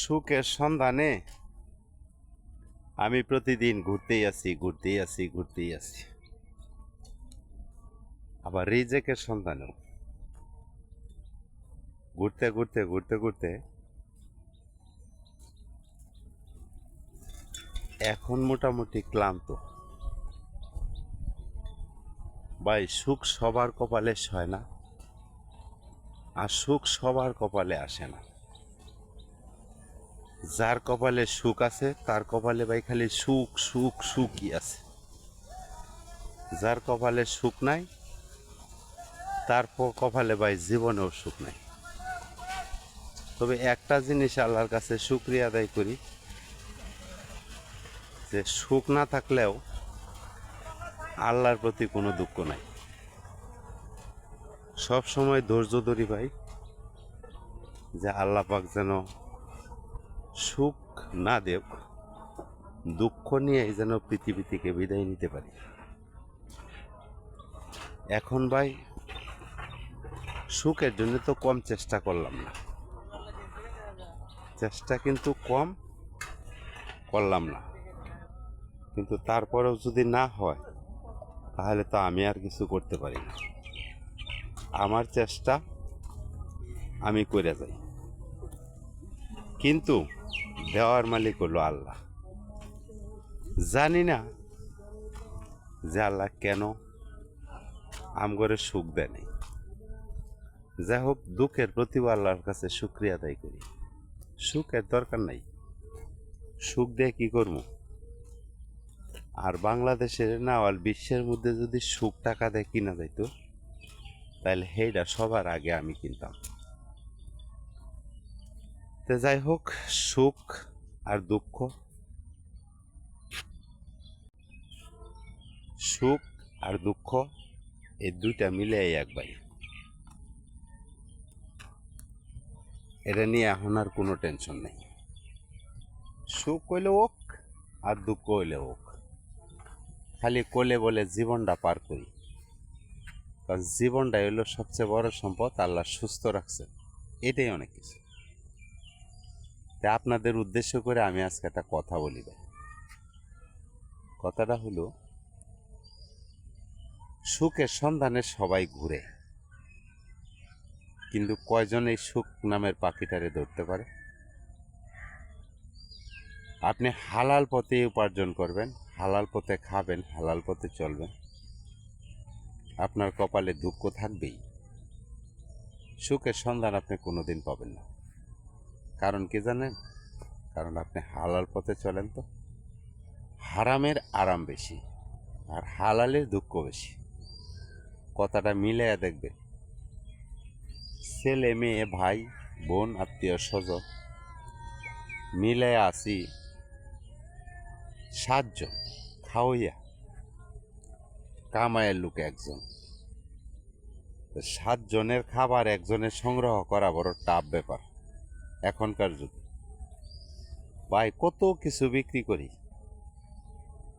সুখের সন্ধানে আমি প্রতিদিন ঘুরতেই আছি ঘুরতেই আছি ঘুরতেই আছি। আবার রিজেকের সন্ধানেও। ঘুরতে ঘুরতে ঘুরতে ঘুরতে এখন মোটামুটি ক্লান্ত। ভাই, সুখ সবার কপালে হয় না, আর সুখ সবার কপালে আসে না। যার কপালে সুখ আছে, তার কপালে ভাই খালি সুখ সুখ, সুখই আছে। যার কপালে সুখ নাই, তার কপালে ভাই জীবনেও সুখ নাই। তবে একটা জিনিস আল্লাহর কাছে শুক্রিয়া আদায় করি, যে সুখ না থাকলেও আল্লাহর প্রতি কোনো দুঃখ নাই। সব সময় ধৈর্য ধরি ভাই, যে আল্লাহ পাক যেন সুখ না দেব দুঃখ নিয়ে যেন পৃথিবী থেকে বিদায় নিতে পারি। এখন ভাই, সুখের জন্য তো কম চেষ্টা করলাম না। চেষ্টা কিন্তু কম করলাম না। কিন্তু তারপরেও যদি না হয়, তাহলে তো আমি আর কিছু করতে পারি না। আমার চেষ্টা আমি করে যাই। কিন্তু দেওয়ার মালিক হলো আল্লাহ। জানি না যে আল্লাহ কেন আমগরে সুখ দেয় নাই। যাই হোক দুঃখের প্রতিও আল্লাহর কাছে শুক্রিয়া আদায় করি। সুখের দরকার নাই। সুখ দিয়ে কি করব? আর বাংলাদেশের না, আর বিশ্বের মধ্যে যদি সুখ টাকা দিয়ে কিনা যাইতো তাহলে সেইটা সবার আগে আমি কিনতাম। তো যাই হোক, সুখ আর দুঃখ। সুখ আর দুঃখ এই দুইটা মিলে এক ভাই। এটা নিয়ে এখন আর কোনো টেনশন নেই। সুখ হইলে হোক, আর দুঃখ হইলে হোক। খালি কোলে বলে জীবনটা পার করি। কারণ জীবনটাই হলো সবচেয়ে বড় সম্পদ, আল্লাহ সুস্থ রাখছে এটাই অনেক কিছু। তা আপনাদের উদ্দেশ্য করে আমি আজকে একটা কথা বলি কথাটা হলো, সুখের সন্ধানে সবাই ঘুরে। কিন্তু কয়জন এই সুখ নামের পাখিটারে ধরতে পারে? আপনি হালাল পথে উপার্জন করবেন, হালাল পথে খাবেন, হালাল পথে চলবেন। আপনার কপালে দুঃখ থাকবেই। সুখের সন্ধান আপনি কোনোদিন পাবেন না। কারণ কি জানেন? কারণ আপনি হালাল পথে চলেন তো। হারামের আরাম বেশি আর হালালের দুঃখ বেশি। কথাটা মিলাইয়া দেখবে ছেলে, মেয়ে, ভাই, বোন, আত্মীয়, স্বজন মিলে আসি সাতজন খাওয়াইয়া কামায়ের লোক একজন। সাতজনের খাবার একজনের সংগ্রহ করা বড় টাফ ব্যাপার। এখনকার যুগে। ভাই, কত কিছু বিক্রি করি।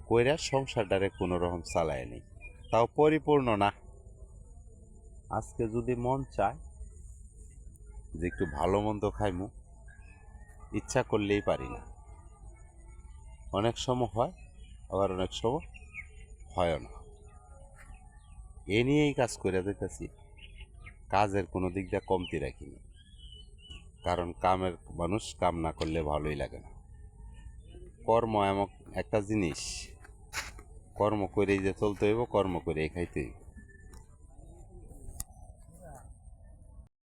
কইরা সংসারটারে কোনো রকম চালায় নেই। তাও পরিপূর্ণ না। আজকে যদি মন চায় যে একটু ভালো মন্দ খাইমু, ইচ্ছা করলেই পারি না। অনেক সময় হয়, আবার অনেক সময় হয় না। এ নিয়েই কাজ করে দেখেছি কাজের কোনো দিক দিয়ে কমতি রাখিনি কারণ কামের মানুষ কাম না করলে ভালোই লাগে না। কর্ম এমন একটা জিনিস। কর্ম করেই যে চলতে হইব, কর্ম করে খাইতে হইব।